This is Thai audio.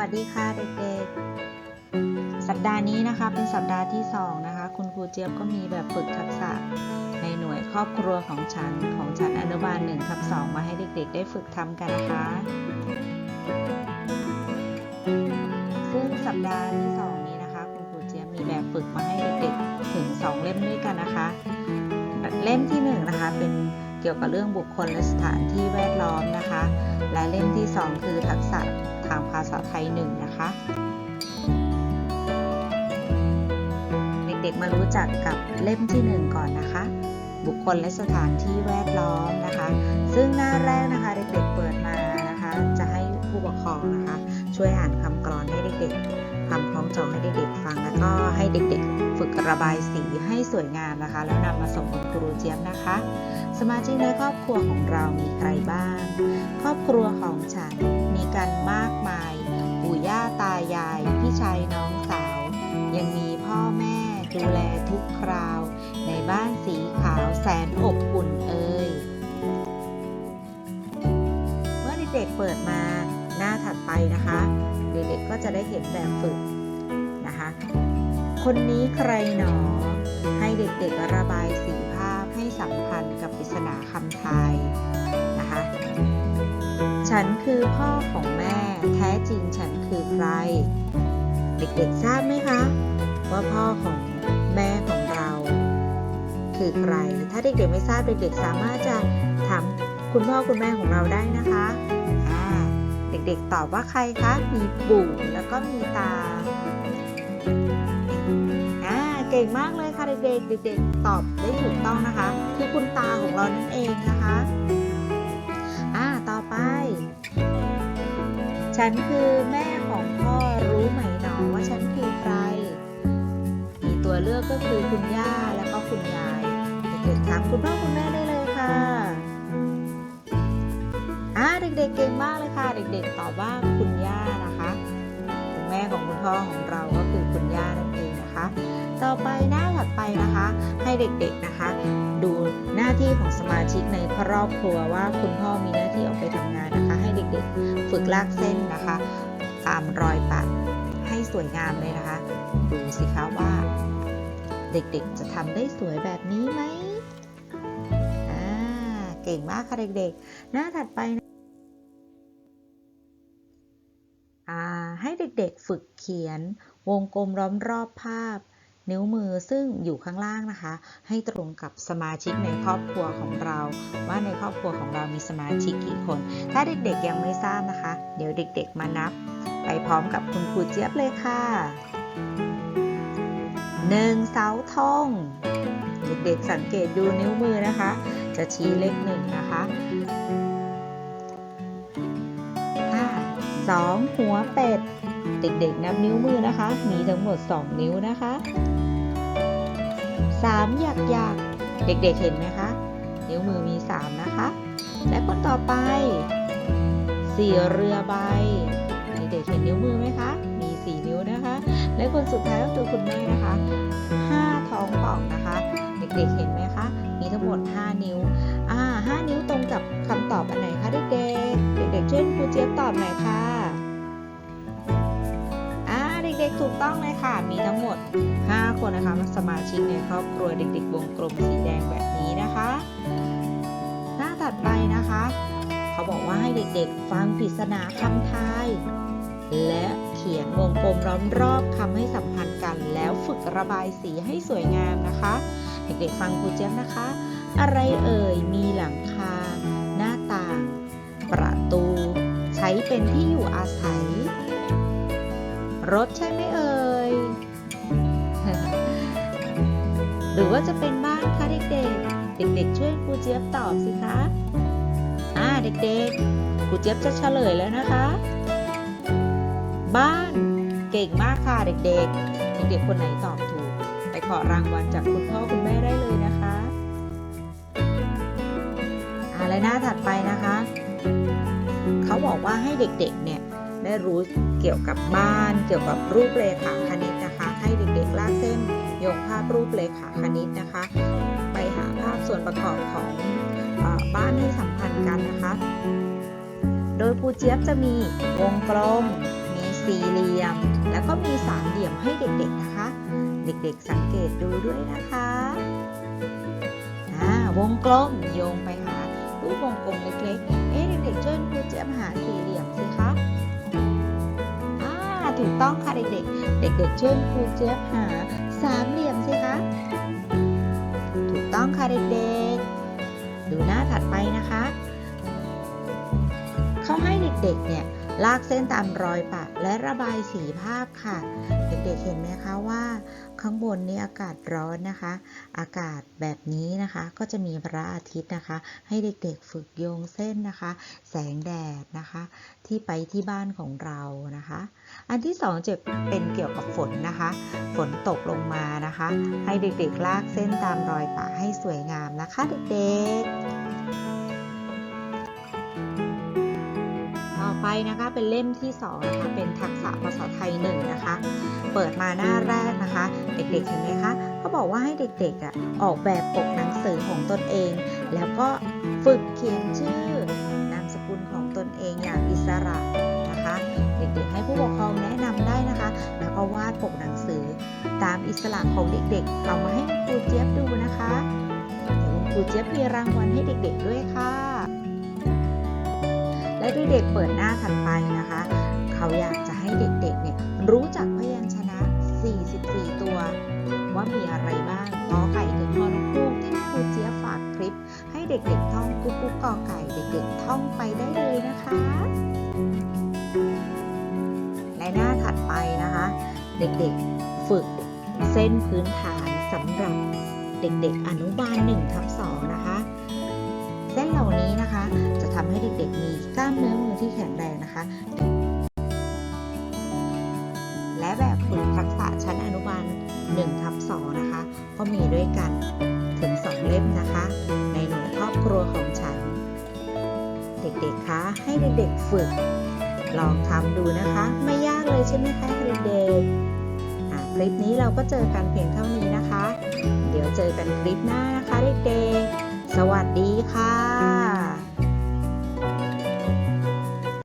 วัสดีค่ะเด็กๆ สัปดาห์นี้นะคะเป็นสัปดาห์ที่สองนะคะคุณครูเจี๊ยบก็มีแบบฝึกทักษะในหน่วยครอบครัวของฉันของชั้นอนุบาล1ทับ2มาให้เด็กๆ ได้ฝึกทำกันนะคะ ซึ่งสัปดาห์ที่สองนี้นะคะ คุณครูเจี๊ยบมีแบบฝึกมาให้เด็กๆ ถึง 2 เล่มด้วยกันนะคะ เล่มที่1นะคะเป็น เกี่ยวกับเรื่องบุคคลและสถานที่แวดล้อมนะคะ และเล่มที่ 2 คือทักษะทางภาษาไทยหนึ่งนะคะ เด็กๆมารู้จักกับเล่มที่ 1 ก่อนนะคะ บุคคลและสถานที่แวดล้อมนะคะ ซึ่งหน้าแรกนะคะเด็กๆเปิดมานะคะ จะให้ผู้ปกครองนะคะ ช่วยอ่านคำกรอนให้เด็กๆทำคล้องจองให้เด็กๆฟังแล้วก็ เด็กๆ ฝึกระบายสีให้สวยงามนะคะ แล้วนำมาส่งคุณครูเจี๊ยบนะคะ สมาชิกในครอบครัวของเรามีใครบ้าง ครอบครัวของฉันมีกันมากมาย ปู่ย่าตายาย พี่ชายน้องสาว ยังมีพ่อแม่ดูแลทุกคราว ในบ้านสีขาวแสนอบอุ่นเอ่ยเมื่อเด็กๆเปิดมาหน้าถัดไปนะคะ เด็กๆก็จะได้เห็นแบบฝึกนะคะ คนนี้ใครหนอ ให้เด็กๆระบายสีภาพให้สัมพันธ์กับปริศนาคำทายนะคะ ฉันคือพ่อของแม่ แท้จริงฉันคือใคร เด็กๆทราบไหมคะ ว่าพ่อของแม่ของเรา คือใคร ถ้าเด็กๆไม่ทราบเด็กๆสามารถจะถามคุณพ่อคุณแม่ของเราได้นะคะ เด็กๆตอบว่าใครคะ มีปู่แล้วก็มีตา เก่งมากเลยค่ะเด็กๆ เด็กๆ ตอบได้ถูกต้องนะคะ คือคุณตาของเรานั่นเองนะคะ อ่า ต่อไป ฉันคือแม่ของพ่อรู้ไหมหนอว่าฉันคือใคร มีตัวเลือกก็คือคุณย่าแล้วก็คุณยาย เด็กๆถามคุณพ่อคุณแม่ได้เลยค่ะอ่าเด็กๆเก่งมากเลยค่ะ เด็กๆ ตอบว่าคุณย่านะคะ คุณแม่ของคุณพ่อของเราก็คือ ต่อไปหน้าถัดไปนะคะ ให้เด็กๆนะคะ ดูหน้าที่ของสมาชิกในครอบครัวว่าคุณพ่อมีหน้าที่ออกไปทำงานนะคะ ให้เด็กๆ ฝึกลากเส้นนะคะ ตามรอยปักให้สวยงามเลยนะคะ ดูสิคะว่า เด็กๆจะทำได้สวยแบบนี้ไหมอ่าเก่งมากค่ะเด็กๆ หน้าถัดไปนะอ่าให้เด็กๆ ฝึกเขียนวงกลมล้อมรอบภาพ นิ้วมือซึ่งอยู่ข้างล่างนะคะ ให้ตรงกับสมาชิกในครอบครัวของเรา ว่าในครอบครัวของเรามีสมาชิกกี่คน ถ้าเด็กๆยังไม่ทราบนะคะ เดี๋ยวเด็กๆมานับ ไปพร้อมกับคุณครูเจี๊ยบเลยค่ะหนึ่งเสาธงเด็กๆสังเกตดูนิ้วมือนะคะ จะชี้เลขหนึ่งนะคะห้าสองหัวเป็ด เด็กๆ นับนิ้วมือนะคะ มีทั้งหมด 2 นิ้วนะคะ 3 หยักหยักๆเด็กๆ เห็นไหมคะ นิ้วมือมี 3 นะคะ และคนต่อไป4เรือใบ เด็กๆ เห็นนิ้วมือไหมคะ มี 4 นิ้วนะคะ และคนสุดท้ายก็คือคุณแม่นะคะ5ท้องป่องนะคะ เด็กๆ เห็นไหมคะ มีทั้งหมด 5 นิ้ว อ่า5นิ้วตรงกับคำตอบอันไหนคะเด็กๆ เด็กๆช่วยครูเจี๊ยบตอบหน่อยค่ะ ถูกต้องเลยค่ะ มีทั้งหมด 5 คนนะคะสมาชิกในครอบครัวเด็กๆ วงกลมสีแดงแบบนี้นะคะ หน้าถัดไปนะคะ เขาบอกว่าให้เด็กๆ ฟังปริศนาคำทาย และเขียนวงกลมล้อมรอบคำให้สัมพันธ์กัน แล้วฝึกระบายสีให้สวยงามนะคะ เด็กๆ ฟังครูเจี๊ยบนะคะ อะไรเอ่ย มีหลังคา หน้าต่าง ประตู ใช้เป็นที่อยู่อาศัย รถใช่ไหมเอ่ย หรือว่าจะเป็นบ้านคะเด็กๆ เด็กๆ ช่วยครูเจี๊ยบตอบสิคะ อ่าเด็กๆ ครูเจี๊ยบจะเฉลยแล้วนะคะ บ้านเก่งมากค่ะเด็กๆ เด็กๆ คนไหนตอบถูก ไปขอรางวัลจากคุณพ่อคุณแม่ได้เลยนะคะอ่าและหน้าถัดไปนะคะ เขาบอกว่าให้เด็กๆ เนี่ย ได้รู้เกี่ยวกับบ้าน เกี่ยวกับรูปเลขาคณิตนะคะ ให้เด็กๆลากเส้นโยงภาพรูปเลขาคณิตนะคะ ไปหาภาพส่วนประกอบของอบ้านให้สัมพันธ์กันนะคะ โดยครูเจี๊ยบจะมีวงกลม มีสี่เหลี่ยม แล้วก็มีสามเหลี่ยมให้เด็กๆนะคะ เด็กๆสังเกตดูด้วยนะคะอ่าวงกลมโยงไปหารูปวงกลมเล็กๆ เอ๊ะเด็กๆช่วยครูเจี๊ยบหาสี่เหลี่ยมสิคะ ถูกต้องค่ะเด็กๆ เด็กๆช่วยครูเจี๊ยบหาสามเหลี่ยมสิคะ ถูกต้องค่ะเด็กๆ ดูหน้าถัดไปนะคะ เขาให้เด็กๆเนี่ย ลากเส้นตามรอยปะและระบายสีภาพค่ะ เด็กๆเห็นไหมคะว่าข้างบนนี่อากาศร้อนนะคะ อากาศแบบนี้นะคะ ก็จะมีพระอาทิตย์นะคะ ให้เด็กๆฝึกโยงเส้นนะคะ แสงแดดนะคะ ที่ไปที่บ้านของเรานะคะ อันที่สองจะเป็นเกี่ยวกับฝนนะคะ ฝนตกลงมานะคะ ให้เด็กๆลากเส้นตามรอยปะให้สวยงามนะคะ เด็กๆ ไปนะคะ เป็นเล่มที่2นะคะเป็นทักษะภาษาไทยหนึ่งนะคะ เปิดมาหน้าแรกนะคะ เด็กๆเห็นไหมคะเขาบอกว่าให้เด็กๆอะออกแบบปกหนังสือของตนเอง แล้วก็ฝึกเขียนชื่อนามสกุลของตนเองอย่างอิสระนะคะ เด็กๆให้ผู้ปกครองแนะนำได้นะคะ แล้วก็วาดปกหนังสือ ตามอิสระของเด็กๆ เอามาให้ครูเจี๊ยบดูนะคะเดี๋ยวคุณครูเจี๊ยบมีรางวัลให้เด็กๆด้วยค่ะ และเด็กๆเปิดหน้าถัดไปนะคะ เขาอยากจะให้เด็กๆเนี่ยรู้จักพยัญชนะ 44 ตัว ว่ามีอะไรบ้างกอไก่ถึงฮอนคูกที่ครูเจี๊ยบฝากคลิป ให้เด็กๆท่องกุ๊กกุ๊กกอไก่เด็กๆท่องไปได้เลยนะคะและหน้าถัดไปนะคะ เด็กๆฝึกเส้นพื้นฐานสำหรับเด็กๆอนุบาล1ทับ2นะคะ เส้นเหล่านี้ ให้เด็กๆ มีกล้ามเนื้อมือที่แข็งแรงนะคะ และแบบฝึกทักษะชั้นอนุบาล1ทับ2นะคะ ก็มีด้วยกันถึง 2 เล่มนะคะ ในหน่วยครอบครัวของฉัน เด็กๆ คะให้เด็กๆฝึก ลองทำดูนะคะ ไม่ยากเลยใช่ไหมคะเด็กๆคลิปนี้เราก็เจอกันเพียงเท่านี้นะคะ เดี๋ยวเจอกันคลิปหน้านะคะเด็กๆ สวัสดีค่ะ